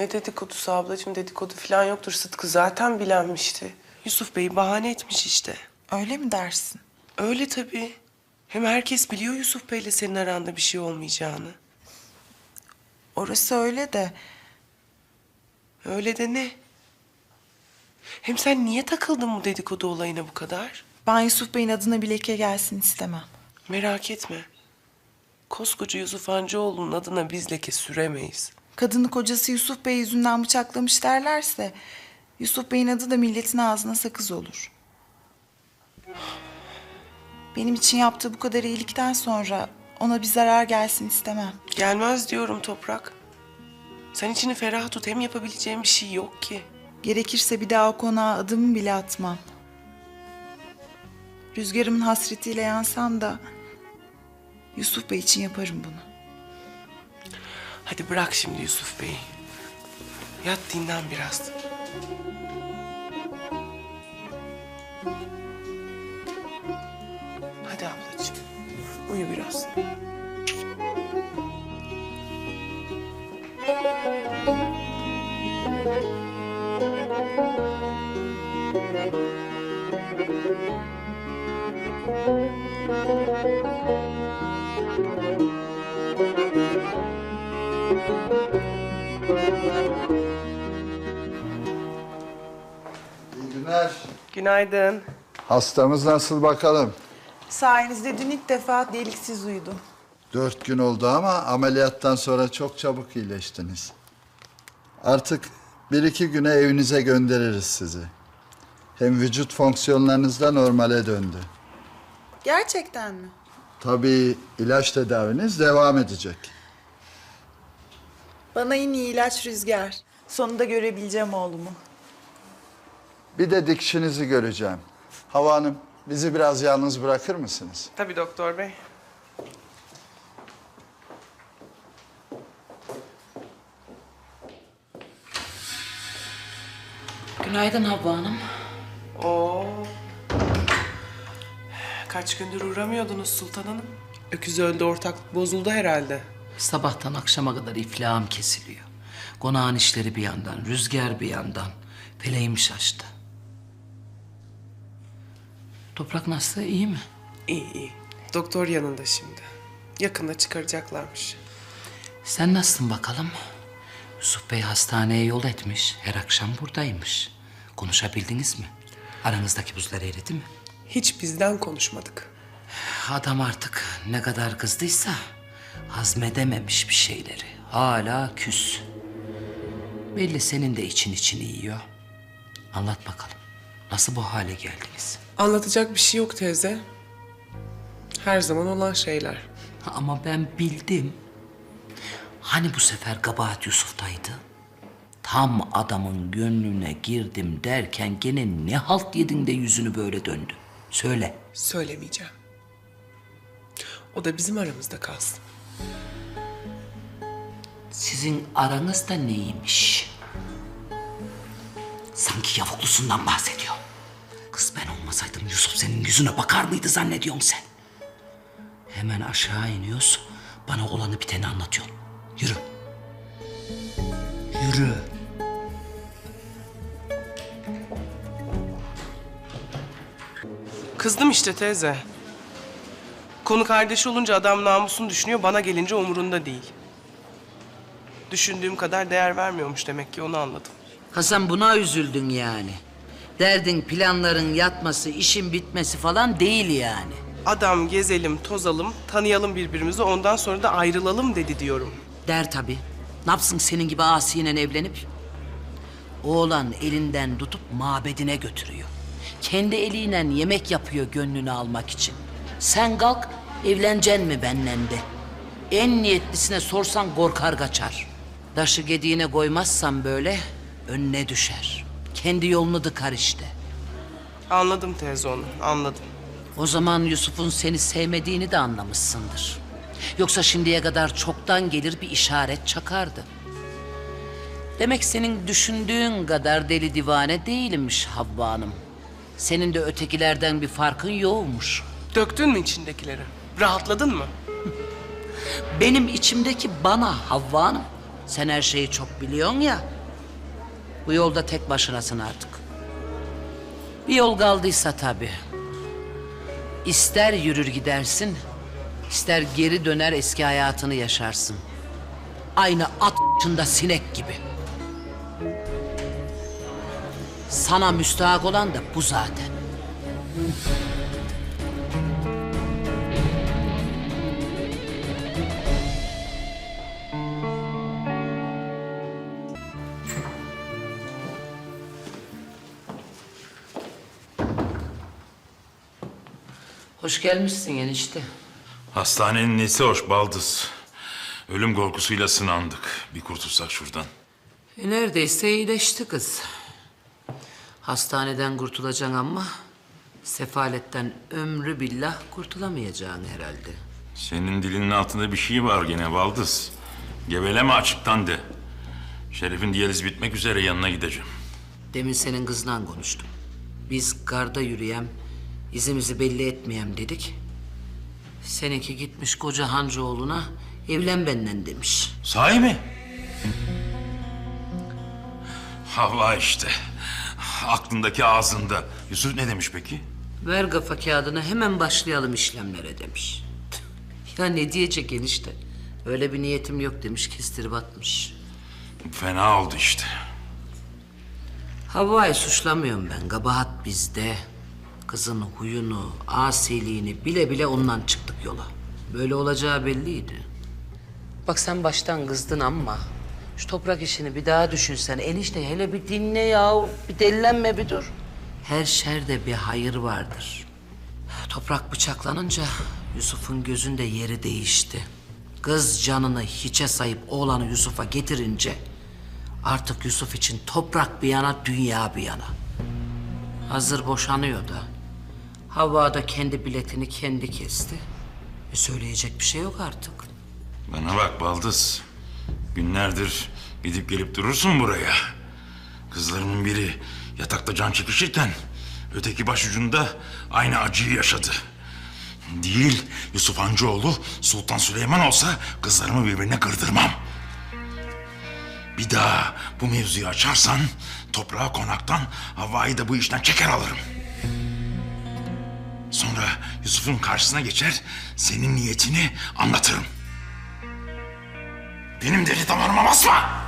Ne dedikodusu ablacığım dedikodu falan yoktur. Sıtkı zaten bilenmişti. Yusuf Bey bahane etmiş işte. Öyle mi dersin? Öyle tabii. Hem herkes biliyor Yusuf Bey'le senin aranda bir şey olmayacağını. Orası öyle de Öyle de ne? Hem sen niye takıldın bu dedikodu olayına bu kadar? ben Yusuf Bey'in adına bir leke gelsin istemem. Merak etme. Koskoca Yusuf Hancıoğlu'nun adına biz leke süremeyiz. Kadını kocası Yusuf Bey yüzünden bıçaklamış derlerse Yusuf Bey'in adı da milletin ağzına sakız olur. Benim için yaptığı bu kadar iyilikten sonra ona bir zarar gelsin istemem. Gelmez diyorum Toprak. Sen içini ferah tut. Hem yapabileceğin bir şey yok ki. Gerekirse bir daha o konağa adımı bile atmam. Rüzgarımın hasretiyle yansam da Yusuf Bey için yaparım bunu. Hadi bırak şimdi Yusuf Bey'i. Yat dinlen biraz. Hadi ablacığım. Uyu biraz. İyi günler. Günaydın. Hastamız nasıl bakalım? Sayenizde dün ilk defa deliksiz uyudum. Dört gün oldu ama ameliyattan sonra çok çabuk iyileştiniz. Artık bir iki güne evinize göndeririz sizi. Hem vücut fonksiyonlarınız da normale döndü. Gerçekten mi? Tabii ilaç tedaviniz devam edecek. Bana en iyi ilaç rüzgar. Sonunda görebileceğim oğlumu. Bir de dikişinizi göreceğim. Hava Hanım, bizi biraz yalnız bırakır mısınız? Tabii doktor bey. Günaydın Havva Hanım. Oo. Kaç gündür uğramıyordunuz Sultan Hanım. Öküz öldü, ortaklık bozuldu herhalde. Sabahtan akşama kadar iflahım kesiliyor. Konağın işleri bir yandan, rüzgar bir yandan. Feleğim şaştı. Toprak nasıl, iyi mi? İyi iyi. Doktor yanında şimdi. Yakında çıkaracaklarmış. Sen nasılsın bakalım? Yusuf Bey hastaneye yol etmiş. Her akşam buradaymış. Konuşabildiniz mi? Aranızdaki buzlar eridi mi? Hiç bizden konuşmadık. Adam artık ne kadar kızdıysa hazmedememiş bir şeyleri. Hala küs. Belli senin de için içini yiyor. Anlat bakalım. Nasıl bu hale geldiniz? Anlatacak bir şey yok teyze. Her zaman olan şeyler. Ama ben bildim. Hani bu sefer kabahat Yusuf'taydı? Tam adamın gönlüne girdim derken gene ne halt yedin de yüzünü böyle döndü. Söyle. Söylemeyeceğim. O da bizim aramızda kalsın. Sizin aranızda neymiş? Sanki yavuklusundan bahsediyor. Kız ben olmasaydım Yusuf senin yüzüne bakar mıydı zannediyorsun sen? Hemen aşağı iniyorsun. Bana olanı biteni anlatıyorsun. Yürü. Yürü. Kızdım işte teyze. Konu kardeşi olunca adam namusunu düşünüyor, bana gelince umurunda değil. Düşündüğüm kadar değer vermiyormuş demek ki onu anladım. Hasan buna üzüldün yani. Derdin planların yatması, işin bitmesi falan değil yani. Adam gezelim, tozalım, tanıyalım birbirimizi, ondan sonra da ayrılalım dedi diyorum. Der tabii. Ne yapsın senin gibi asiyle evlenip? Oğlan elinden tutup mabedine götürüyor. Kendi eliyle yemek yapıyor gönlünü almak için. Sen kalk evleneceksin mi benden de. En niyetlisine sorsan korkar kaçar. Taşı gediğine koymazsan böyle önüne düşer. Kendi yolunu dıkar işte. Anladım teyze onu, anladım. O zaman Yusuf'un seni sevmediğini de anlamışsındır. Yoksa şimdiye kadar çoktan gelir bir işaret çakardı. Demek senin düşündüğün kadar deli divane değilmiş Havva Hanım. Senin de ötekilerden bir farkın yokmuş. Döktün mü içindekileri? Rahatladın mı? Benim içimdeki bana Havva Hanım. Sen her şeyi çok biliyorsun ya. Bu yolda tek başınasın artık. Bir yol kaldıysa tabii. İster yürür gidersin, ister geri döner eski hayatını yaşarsın. Aynı at ***ında sinek gibi. Sana müstahak olan da bu zaten. Hoş gelmişsin enişte. Hastanenin nesi hoş baldız. Ölüm korkusuyla sınandık. Bir kurtulsak şuradan. E, neredeyse iyileşti kız. Hastaneden kurtulacaksın ama sefaletten ömrü billah kurtulamayacaksın herhalde. Senin dilinin altında bir şey var gene baldız. Geveleme açıktan de. Şeref'in diyaliz bitmek üzere yanına gideceğim. Demin senin kızla konuştum. Biz garda yürüyem, izimizi belli etmeyem dedik. Seninki gitmiş koca Hancıoğlu'na evlen benden demiş. Sahi mi? Hava işte. Aklındaki ağzında. Yusuf ne demiş peki? Ver kafa kağıdını hemen başlayalım işlemlere demiş. ya ne diyecek enişte? Öyle bir niyetim yok demiş kestirip atmış. Fena oldu işte. Havva'yı suçlamıyorum ben. Kabahat bizde. Kızın huyunu, asiliğini bile bile ondan çıktık yola. Böyle olacağı belliydi. Bak sen baştan kızdın ama şu toprak işini bir daha düşünsen. Enişte hele bir dinle ya. Bir delilenme bir dur. Her şerde bir hayır vardır. Toprak bıçaklanınca Yusuf'un gözünde yeri değişti. Kız canını hiçe sayıp oğlanı Yusuf'a getirince Artık Yusuf için toprak bir yana, dünya bir yana. Hazır boşanıyor da. Havva da kendi biletini kendi kesti. E söyleyecek bir şey yok artık. Bana bak baldız. Günlerdir gidip gelip durursun buraya. Kızlarımın biri yatakta can çekişirken öteki başucunda aynı acıyı yaşadı. Değil Yusuf Hancıoğlu Sultan Süleyman olsa kızlarımı birbirine kırdırmam. Bir daha bu mevzuyu açarsan toprağa konaktan Havva'yı da bu işten çeker alırım. Sonra Yusuf'un karşısına geçer senin niyetini anlatırım. Benim deli damarıma basma!